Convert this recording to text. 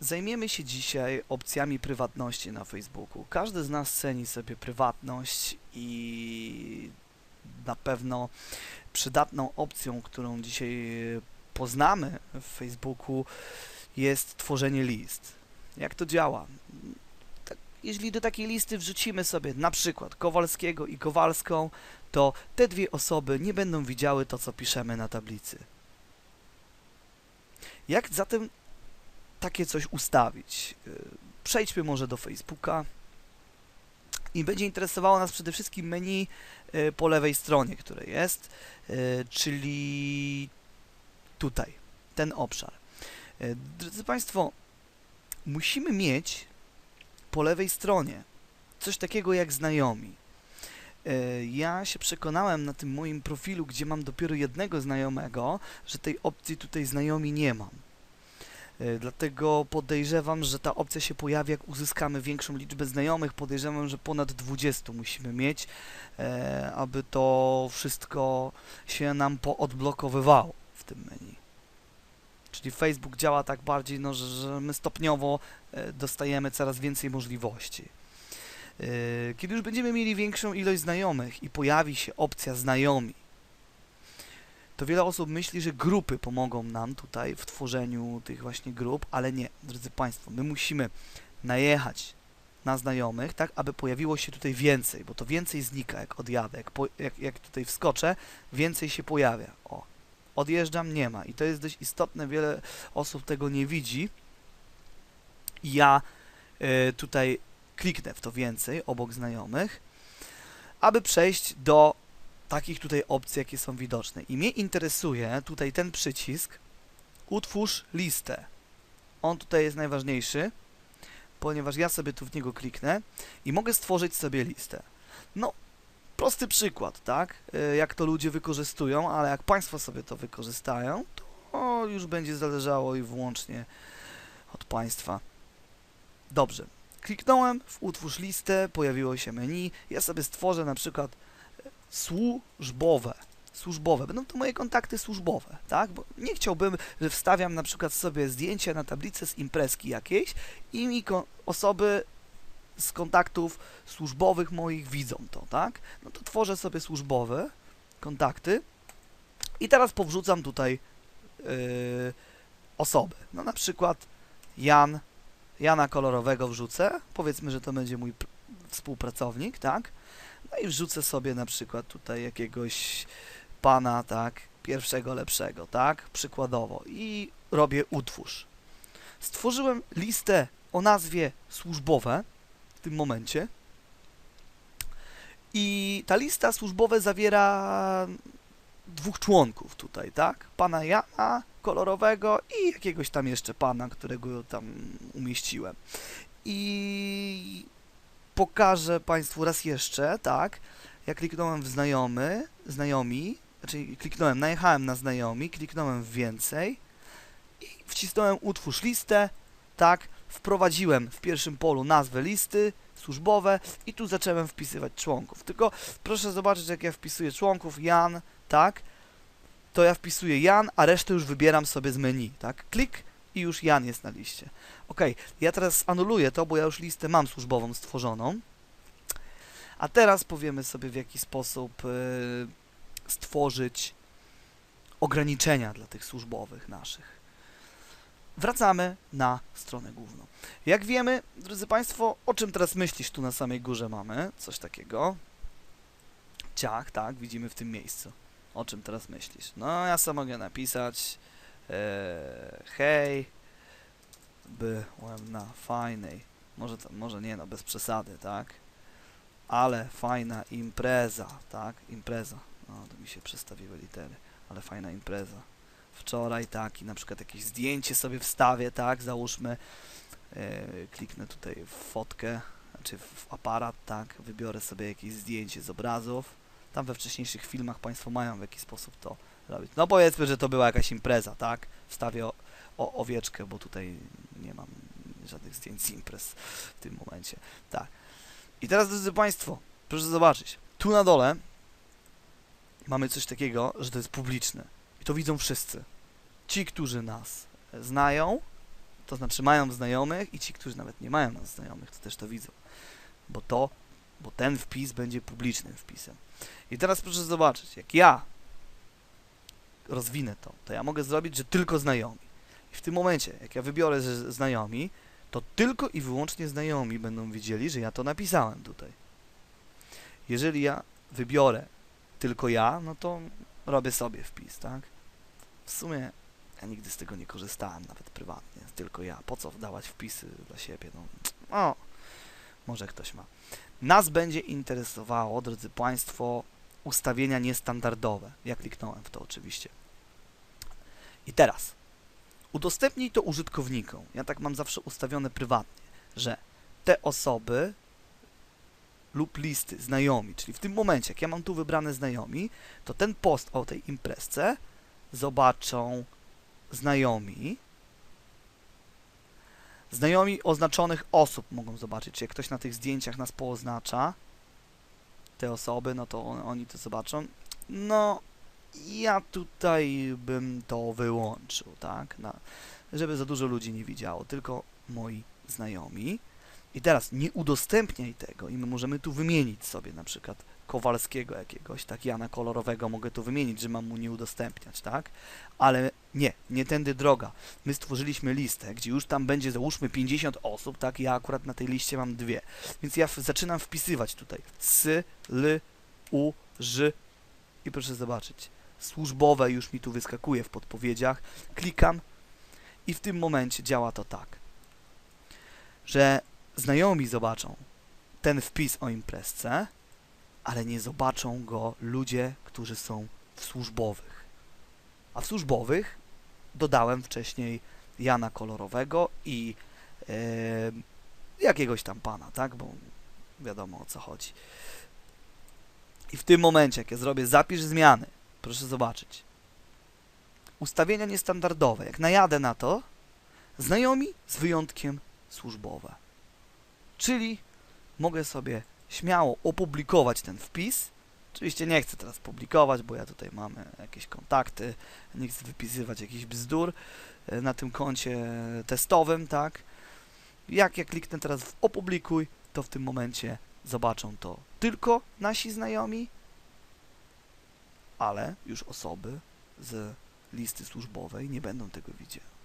Zajmiemy się dzisiaj opcjami prywatności na Facebooku. Każdy z nas ceni sobie prywatność i na pewno przydatną opcją, którą dzisiaj poznamy w Facebooku jest tworzenie list. Jak to działa? Tak, jeśli do takiej listy wrzucimy sobie na przykład Kowalskiego i Kowalską, to te dwie osoby nie będą widziały to, co piszemy na tablicy. Jak zatem takie coś ustawić? Y, Przejdźmy może do Facebooka i będzie interesowało nas przede wszystkim menu y, po lewej stronie, które jest, y, czyli tutaj, ten obszar. Drodzy Państwo, musimy mieć po lewej stronie coś takiego jak znajomi. Ja się przekonałem na tym moim profilu, gdzie mam dopiero jednego znajomego, że tej opcji tutaj znajomi nie mam. Y, Dlatego podejrzewam, że ta opcja się pojawi, jak uzyskamy większą liczbę znajomych. Podejrzewam, że ponad 20 musimy mieć, e, aby to wszystko się nam poodblokowywało w tym menu. Czyli Facebook działa tak bardziej, no, że, że my stopniowo e, dostajemy coraz więcej możliwości. E, Kiedy już będziemy mieli większą ilość znajomych i pojawi się opcja znajomi, to wiele osób myśli, że grupy pomogą nam tutaj w tworzeniu tych właśnie grup, ale nie, drodzy Państwo, my musimy najechać na znajomych, tak, aby pojawiło się tutaj więcej, bo to więcej znika, jak odjadę, jak, jak, jak tutaj wskoczę, więcej się pojawia. O, odjeżdżam, nie ma. I to jest dość istotne, wiele osób tego nie widzi. Ja y, tutaj kliknę w to więcej, obok znajomych, aby przejść do takich tutaj opcji, jakie są widoczne. I mnie interesuje tutaj ten przycisk utwórz listę. On tutaj jest najważniejszy, ponieważ ja sobie tu w niego kliknę i mogę stworzyć sobie listę. No, prosty przykład, tak? Y, Jak to ludzie wykorzystują, ale jak Państwo sobie to wykorzystają, to już będzie zależało i wyłącznie od Państwa. Dobrze. Kliknąłem w utwórz listę, pojawiło się menu. Ja sobie stworzę na przykład służbowe. Służbowe. Będą to moje kontakty służbowe, tak? Bo nie chciałbym, że wstawiam na przykład sobie zdjęcie na tablicę z imprezki jakiejś i mi osoby z kontaktów służbowych moich widzą to, tak? No to tworzę sobie służbowe kontakty i teraz powrzucam tutaj yy, osoby. No na przykład Jan, Jana kolorowego wrzucę. Powiedzmy, że to będzie mój pr- współpracownik, tak? No i wrzucę sobie na przykład tutaj jakiegoś pana, tak, pierwszego lepszego, tak, przykładowo i robię utwórz. Stworzyłem listę o nazwie służbowe w tym momencie i ta lista służbowa zawiera dwóch członków tutaj, tak, pana Jana kolorowego i jakiegoś tam jeszcze pana, którego tam umieściłem. I pokażę Państwu raz jeszcze, tak, ja kliknąłem w znajomy, znajomi, znaczy kliknąłem, najechałem na znajomi, kliknąłem w więcej i wcisnąłem utwórz listę, tak, wprowadziłem w pierwszym polu nazwę listy służbowe i tu zacząłem wpisywać członków. Tylko proszę zobaczyć, jak ja wpisuję członków, Jan, tak, to ja wpisuję Jan, a resztę już wybieram sobie z menu, tak, klik i już Jan jest na liście. Ok, ja teraz anuluję to, bo ja już listę mam służbową stworzoną. A teraz powiemy sobie, w jaki sposób y, stworzyć ograniczenia dla tych służbowych naszych. Wracamy na stronę główną. Jak wiemy, drodzy Państwo, o czym teraz myślisz? Tu na samej górze mamy coś takiego. Ciach, tak, widzimy w tym miejscu. O czym teraz myślisz? No, ja sam mogę napisać e, hej, byłem na fajnej, może, może nie no, bez przesady, tak? Ale fajna impreza, tak? Impreza. No, to mi się przestawiły litery, ale fajna impreza. Wczoraj, tak, i na przykład jakieś zdjęcie sobie wstawię, tak? Załóżmy, e, kliknę tutaj w fotkę, znaczy w aparat, tak? Wybiorę sobie jakieś zdjęcie z obrazów. Tam we wcześniejszych filmach Państwo mają w jaki sposób to robić. No powiedzmy, że to była jakaś impreza, tak? Wstawię o, o, owieczkę, bo tutaj nie mam żadnych zdjęć z imprez w tym momencie. Tak. I teraz, drodzy Państwo, proszę zobaczyć. Tu na dole mamy coś takiego, że to jest publiczne. I to widzą wszyscy. Ci, którzy nas znają, to znaczy mają znajomych i ci, którzy nawet nie mają nas znajomych, to też to widzą. Bo to, bo ten wpis będzie publicznym wpisem. I teraz proszę zobaczyć, jak ja rozwinę to, to ja mogę zrobić, że tylko znajomi. I w tym momencie, jak ja wybiorę że znajomi, to tylko i wyłącznie znajomi będą wiedzieli, że ja to napisałem tutaj. Jeżeli ja wybiorę tylko ja, no to robię sobie wpis, tak? W sumie ja nigdy z tego nie korzystałem, nawet prywatnie, tylko ja. Po co wdawać wpisy dla siebie? No, o, może ktoś ma. Nas będzie interesowało, drodzy Państwo, ustawienia niestandardowe. Ja kliknąłem w to oczywiście. I teraz udostępnij to użytkownikom. Ja tak mam zawsze ustawione prywatnie, że te osoby lub listy znajomi, czyli w tym momencie, jak ja mam tu wybrane znajomi, to ten post o tej imprezce zobaczą znajomi. Znajomi oznaczonych osób mogą zobaczyć, czy jak ktoś na tych zdjęciach nas pooznacza, te osoby, no to on, oni to zobaczą. No, ja tutaj bym to wyłączył, tak, na, żeby za dużo ludzi nie widziało, tylko moi znajomi. I teraz nie udostępniaj tego i my możemy tu wymienić sobie na przykład Kowalskiego jakiegoś, tak, Jana Kolorowego mogę tu wymienić, że mam mu nie udostępniać, tak? Ale nie, nie tędy droga. My stworzyliśmy listę, gdzie już tam będzie załóżmy 50 osób, tak? Ja akurat na tej liście mam dwie. Więc ja zaczynam wpisywać tutaj s, l, u, ż i proszę zobaczyć. Służbowe już mi tu wyskakuje w podpowiedziach. Klikam i w tym momencie działa to tak, że znajomi zobaczą ten wpis o imprezce, ale nie zobaczą go ludzie, którzy są w służbowych. A w służbowych dodałem wcześniej Jana Kolorowego i e, jakiegoś tam pana, tak? Bo wiadomo o co chodzi. I w tym momencie, jak ja zrobię zapisz zmiany, proszę zobaczyć. Ustawienia niestandardowe. Jak najadę na to, znajomi z wyjątkiem służbowe. Czyli mogę sobie śmiało opublikować ten wpis. Oczywiście nie chcę teraz publikować, bo ja tutaj mamy jakieś kontakty, nie chcę wypisywać jakichś bzdur e, na tym koncie testowym, tak? Jak ja kliknę teraz w opublikuj, to w tym momencie zobaczą to tylko nasi znajomi, ale już osoby z listy służbowej nie będą tego widziały.